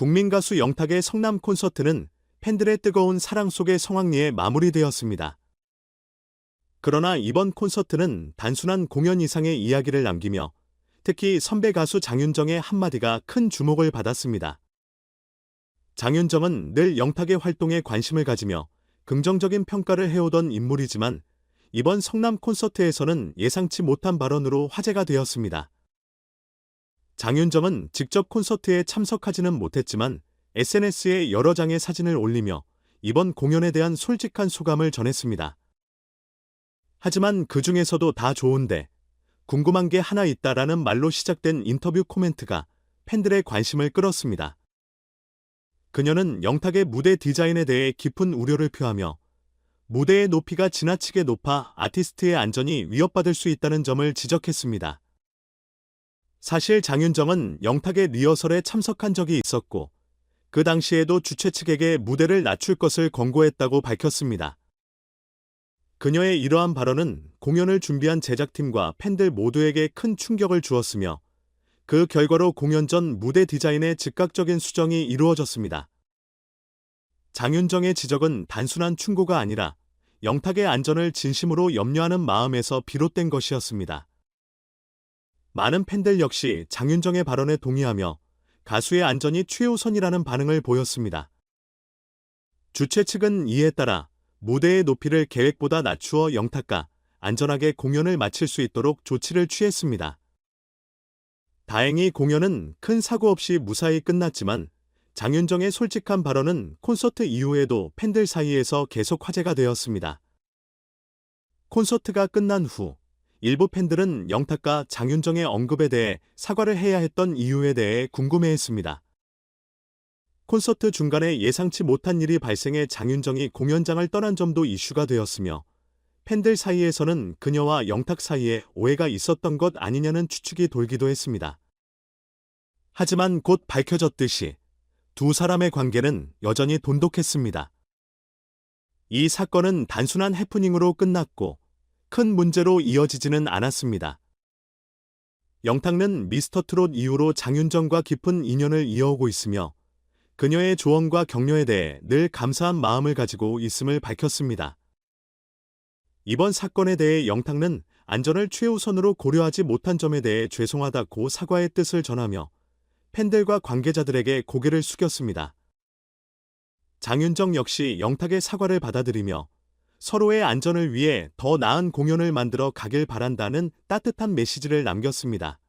국민 가수 영탁의 성남 콘서트는 팬들의 뜨거운 사랑 속에 성황리에 마무리되었습니다. 그러나 이번 콘서트는 단순한 공연 이상의 이야기를 남기며 특히 선배 가수 장윤정의 한마디가 큰 주목을 받았습니다. 장윤정은 늘 영탁의 활동에 관심을 가지며 긍정적인 평가를 해오던 인물이지만 이번 성남 콘서트에서는 예상치 못한 발언으로 화제가 되었습니다. 장윤정은 직접 콘서트에 참석하지는 못했지만 SNS에 여러 장의 사진을 올리며 이번 공연에 대한 솔직한 소감을 전했습니다. 하지만 그 중에서도 다 좋은데 궁금한 게 하나 있다라는 말로 시작된 인터뷰 코멘트가 팬들의 관심을 끌었습니다. 그녀는 영탁의 무대 디자인에 대해 깊은 우려를 표하며 무대의 높이가 지나치게 높아 아티스트의 안전이 위협받을 수 있다는 점을 지적했습니다. 사실 장윤정은 영탁의 리허설에 참석한 적이 있었고 그 당시에도 주최 측에게 무대를 낮출 것을 권고했다고 밝혔습니다. 그녀의 이러한 발언은 공연을 준비한 제작팀과 팬들 모두에게 큰 충격을 주었으며 그 결과로 공연 전 무대 디자인의 즉각적인 수정이 이루어졌습니다. 장윤정의 지적은 단순한 충고가 아니라 영탁의 안전을 진심으로 염려하는 마음에서 비롯된 것이었습니다. 많은 팬들 역시 장윤정의 발언에 동의하며 가수의 안전이 최우선이라는 반응을 보였습니다. 주최 측은 이에 따라 무대의 높이를 계획보다 낮추어 영탁과 안전하게 공연을 마칠 수 있도록 조치를 취했습니다. 다행히 공연은 큰 사고 없이 무사히 끝났지만 장윤정의 솔직한 발언은 콘서트 이후에도 팬들 사이에서 계속 화제가 되었습니다. 콘서트가 끝난 후 일부 팬들은 영탁과 장윤정의 언급에 대해 사과를 해야 했던 이유에 대해 궁금해했습니다. 콘서트 중간에 예상치 못한 일이 발생해 장윤정이 공연장을 떠난 점도 이슈가 되었으며 팬들 사이에서는 그녀와 영탁 사이에 오해가 있었던 것 아니냐는 추측이 돌기도 했습니다. 하지만 곧 밝혀졌듯이 두 사람의 관계는 여전히 돈독했습니다. 이 사건은 단순한 해프닝으로 끝났고 큰 문제로 이어지지는 않았습니다. 영탁는 미스터 트롯 이후로 장윤정과 깊은 인연을 이어오고 있으며 그녀의 조언과 격려에 대해 늘 감사한 마음을 가지고 있음을 밝혔습니다. 이번 사건에 대해 영탁은 안전을 최우선으로 고려하지 못한 점에 대해 죄송하다고 사과의 뜻을 전하며 팬들과 관계자들에게 고개를 숙였습니다. 장윤정 역시 영탁의 사과를 받아들이며 서로의 안전을 위해 더 나은 공연을 만들어 가길 바란다는 따뜻한 메시지를 남겼습니다.